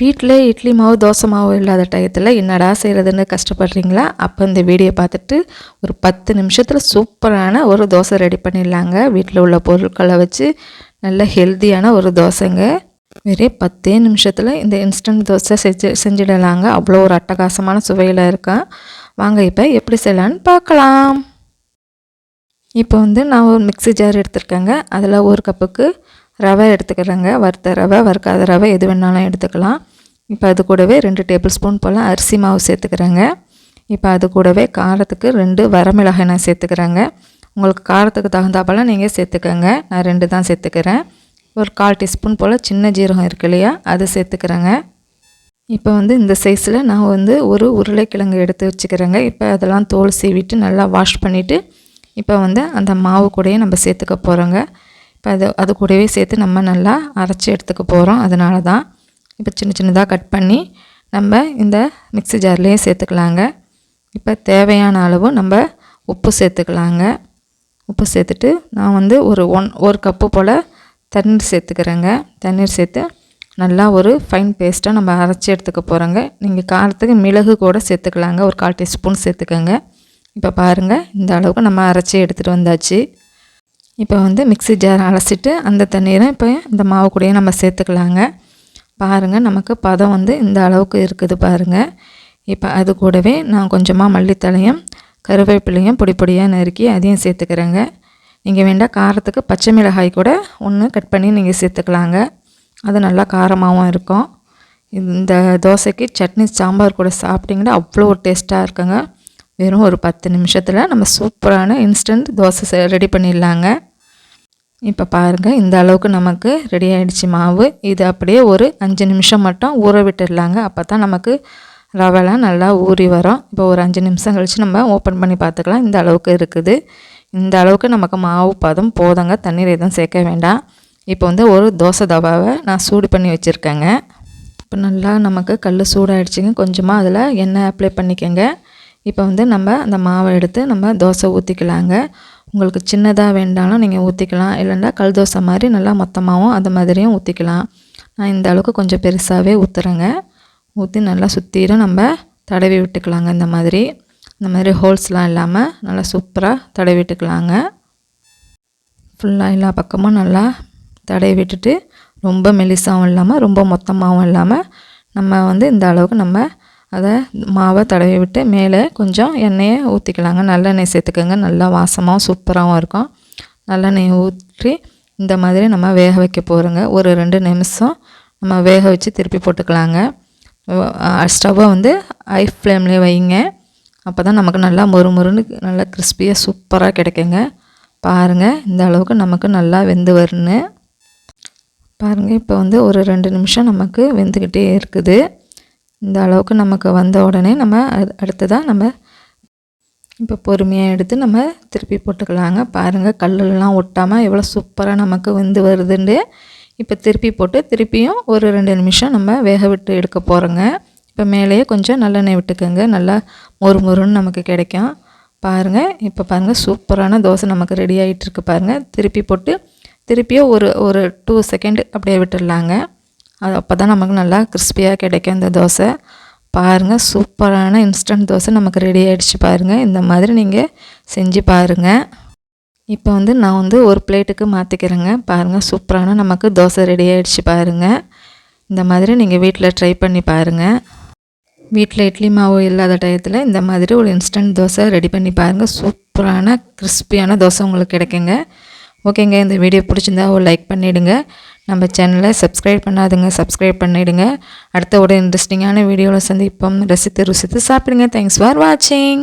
வீட்டில் இட்லி மாவு தோசை மாவு இல்லாத டயத்தில் என்னடா செய்கிறதுன்னு கஷ்டப்படுறீங்களா? அப்போ இந்த வீடியோ பார்த்துட்டு ஒரு பத்து நிமிஷத்தில் சூப்பரான ஒரு தோசை ரெடி பண்ணிடலாங்க. வீட்டில் உள்ள பொருட்களை வச்சு நல்ல ஹெல்த்தியான ஒரு தோசைங்க. வெறே பத்தே நிமிஷத்தில் இந்த இன்ஸ்டன்ட் தோசை செஞ்சு செஞ்சிடலாங்க. அவ்வளோ ஒரு அட்டகாசமான சுவையில் இருக்கும் வாங்க இப்போ எப்படி செய்யலான்னு பார்க்கலாம். இப்போ வந்து நான் ஒரு மிக்ஸி ஜார் எடுத்திருக்கேங்க. அதில் ஒரு கப்புக்கு ரவை எடுத்துக்கிறேங்க. வறுத்த ரவை வறுக்காத ரவை எது வேணாலும் எடுத்துக்கலாம். இப்போ அது கூடவே ரெண்டு டேபிள் ஸ்பூன் போல் அரிசி மாவு சேர்த்துக்கிறேங்க. இப்போ அது கூடவே காரத்துக்கு ரெண்டு வரமிளகாய் நான் சேர்த்துக்கிறேங்க. உங்களுக்கு காரத்துக்கு தகுந்தாப்பெல்லாம் நீங்கள் சேர்த்துக்கோங்க. நான் ரெண்டு தான் சேர்த்துக்கிறேன். ஒரு கால் டீஸ்பூன் போல் சின்ன ஜீரகம் இருக்கு இல்லையா அது சேர்த்துக்கிறேங்க. இப்போ வந்து இந்த சைஸில் நான் வந்து ஒரு உருளைக்கிழங்கு எடுத்து வச்சுக்கிறேங்க. இப்போ அதெல்லாம் தோல் சீவிட்டு நல்லா வாஷ் பண்ணிவிட்டு இப்போ வந்து அந்த மாவு கூடயே நம்ம சேர்த்துக்க போகிறோங்க இப்போ அது அது கூடவே சேர்த்து நம்ம நல்லா அரைச்சி எடுத்துக்க போகிறோம் அதனால தான் இப்போ சின்ன சின்னதாக கட் பண்ணி நம்ம இந்த மிக்ஸி ஜார்லேயே சேர்த்துக்கலாங்க. இப்போ தேவையான அளவு நம்ம உப்பு சேர்த்துக்கலாங்க. உப்பு சேர்த்துட்டு நான் வந்து ஒரு ஒன் ஒரு கப்பு போல் தண்ணீர் சேர்த்துக்கிறேங்க. தண்ணீர் சேர்த்து நல்லா ஒரு ஃபைன் பேஸ்ட்டாக நம்ம அரைச்சி எடுத்துக்க போகிறோங்க நீங்கள் காரத்துக்கு மிளகு கூட சேர்த்துக்கலாங்க. ஒரு கால் டீஸ்பூன் சேர்த்துக்கோங்க. இப்போ பாருங்கள் இந்த அளவுக்கு நம்ம அரைச்சி எடுத்துகிட்டு வந்தாச்சு. இப்போ வந்து மிக்ஸி ஜார் அலசிட்டு அந்த தண்ணீரை இப்போ இந்த மாவு கூடயே நம்ம சேர்த்துக்கலாங்க. பாருங்கள் நமக்கு பதம் வந்து இந்த அளவுக்கு இருக்குது பாருங்கள் இப்போ அது கூடவே நான் கொஞ்சமாக மல்லித்தலையும் கருவேப்பிலையும் பொடி பொடியாக நறுக்கி அதையும் சேர்த்துக்கிறேங்க. நீங்கள் வேண்டாம் காரத்துக்கு பச்சை மிளகாய் கூட ஒன்று கட் பண்ணி நீங்கள் சேர்த்துக்கலாங்க. அது நல்லா காரமாகவும் இருக்கும். இந்த தோசைக்கு சட்னி சாம்பார் கூட சாப்பிட்டிங்கன்னா அவ்வளோ ஒரு டேஸ்ட்டாக இருக்குங்க. வெறும் ஒரு பத்து நிமிஷத்தில் நம்ம சூப்பரான இன்ஸ்டன்ட் தோசை ரெடி பண்ணிடலாங்க. இப்போ பாருங்கள் இந்த அளவுக்கு நமக்கு ரெடி ஆகிடுச்சு மாவு. இது அப்படியே ஒரு அஞ்சு நிமிஷம் மட்டும் ஊற விட்டுடலாங்க. அப்போ தான் நமக்கு ரவெல்லாம் நல்லா ஊறி வரும். இப்போ ஒரு அஞ்சு நிமிஷம் கழித்து நம்ம ஓப்பன் பண்ணி பார்த்துக்கலாம். இந்த அளவுக்கு இருக்குது. இந்த அளவுக்கு நமக்கு மாவு பதம் போதங்க. தண்ணீர் எதுவும் சேர்க்க வேண்டாம். இப்போ வந்து ஒரு தோசை தவாவை நான் சூடு பண்ணி வச்சுருக்கேங்க. இப்போ நல்லா நமக்கு கல் சூடாகிடுச்சிங்க கொஞ்சமாக அதில் எண்ணெய் அப்ளை பண்ணிக்கோங்க. இப்போ வந்து நம்ம அந்த மாவை எடுத்து நம்ம தோசை ஊற்றிக்கலாங்க உங்களுக்கு சின்னதாக வேண்டாலும் நீங்கள் ஊற்றிக்கலாம் இல்லைன்னா கல் தோசை மாதிரி நல்லா மொத்தமாகவும் அந்த மாதிரியும் ஊற்றிக்கலாம் நான் இந்த அளவுக்கு கொஞ்சம் பெருசாகவே ஊற்றுறேங்க ஊற்றி நல்லா சுற்றிடும் நம்ம தடவி விட்டுக்கலாங்க இந்த மாதிரி. இந்த மாதிரி ஹோல்ஸ்லாம் இல்லாமல் நல்லா சூப்பராக தடவி விட்டுக்கலாங்க. ஃபுல்லாக எல்லா பக்கமும் நல்லா தடவி விட்டுட்டு ரொம்ப மெலிசாகவும் இல்லாமல் ரொம்ப மொத்தமாகவும் இல்லாமல் நம்ம வந்து இந்த அளவுக்கு நம்ம அதை மாவை தடவி விட்டு மேலே கொஞ்சம் எண்ணெயை ஊற்றிக்கலாங்க நல்லெண்ணெய் சேர்த்துக்கோங்க. நல்லா வாசமாகவும் சூப்பராகவும் இருக்கும். நல்லெண்ணெய் ஊற்றி இந்த மாதிரி நம்ம வேக வைக்க போகிறோங்க ஒரு ரெண்டு நிமிஷம் நம்ம வேக வச்சு திருப்பி போட்டுக்கலாங்க. ஸ்டவ்வை வந்து ஹை ஃப்ளேம்லேயே வைங்க. அப்போ தான் நமக்கு நல்லா மொறு மொறுன்னு நல்லா கிறிஸ்பியாக சூப்பராக கிடைக்குங்க. பாருங்கள் இந்த அளவுக்கு நமக்கு நல்லா வெந்து வரணும் பாருங்கள் இப்போ வந்து ஒரு ரெண்டு நிமிஷம் நமக்கு வெந்துக்கிட்டே இருக்குது. இந்த அளவுக்கு நமக்கு வந்த உடனே நம்ம அடுத்ததாக நம்ம இப்போ பொறுமையாக எடுத்து நம்ம திருப்பி போட்டுக்கலாங்க. பாருங்கள் கல்லெல்லாம் ஒட்டாமல் எவ்வளோ சூப்பராக நமக்கு வந்து வருதுண்டு. இப்போ திருப்பி போட்டு திருப்பியும் ஒரு ரெண்டு நிமிஷம் நம்ம வேக விட்டு எடுக்க போகிறோங்க இப்போ மேலேயே கொஞ்சம் நல்லெண்ணெய் விட்டுக்கோங்க. நல்லா மொறு மொறுன்னு நமக்கு கிடைக்கும். பாருங்கள் இப்போ பாருங்கள் சூப்பரான தோசை நமக்கு ரெடி ஆகிட்டுருக்கு பாருங்கள் திருப்பி போட்டு திருப்பியும் ஒரு ஒரு டூ செகண்ட் அப்படியே விட்டுடலாங்க. அது அப்போ தான் நமக்கு நல்லா கிறிஸ்பியாக கிடைக்கும் இந்த தோசை. பாருங்கள் சூப்பரான இன்ஸ்டன்ட் தோசை நமக்கு ரெடி ஆகிடுச்சு பாருங்கள் இந்த மாதிரி நீங்கள் செஞ்சு பாருங்கள் இப்போ வந்து நான் வந்து ஒரு பிளேட்டுக்கு மாற்றிக்கிறேங்க பாருங்கள் சூப்பரான நமக்கு தோசை ரெடி ஆகிடுச்சு பாருங்கள் இந்த மாதிரி நீங்கள் வீட்டில் ட்ரை பண்ணி பாருங்கள் வீட்டில் இட்லி மாவு இல்லாத டயத்தில் இந்த மாதிரி ஒரு இன்ஸ்டன்ட் தோசை ரெடி பண்ணி பாருங்கள் சூப்பரான கிறிஸ்பியான தோசை உங்களுக்கு கிடைக்குங்க. ஓகேங்க இந்த வீடியோ பிடிச்சிருந்தா ஒரு லைக் பண்ணிவிடுங்க நம்ம சேனலை சப்ஸ்கிரைப் பண்ணாதுங்க சப்ஸ்கிரைப் பண்ணிவிடுங்க அடுத்த ஒரு இன்ட்ரெஸ்டிங்கான வீடியோவில் சந்திப்போம். ரசித்து ருசித்து சாப்பிடுங்க. தேங்க்ஸ் ஃபார் வாட்சிங்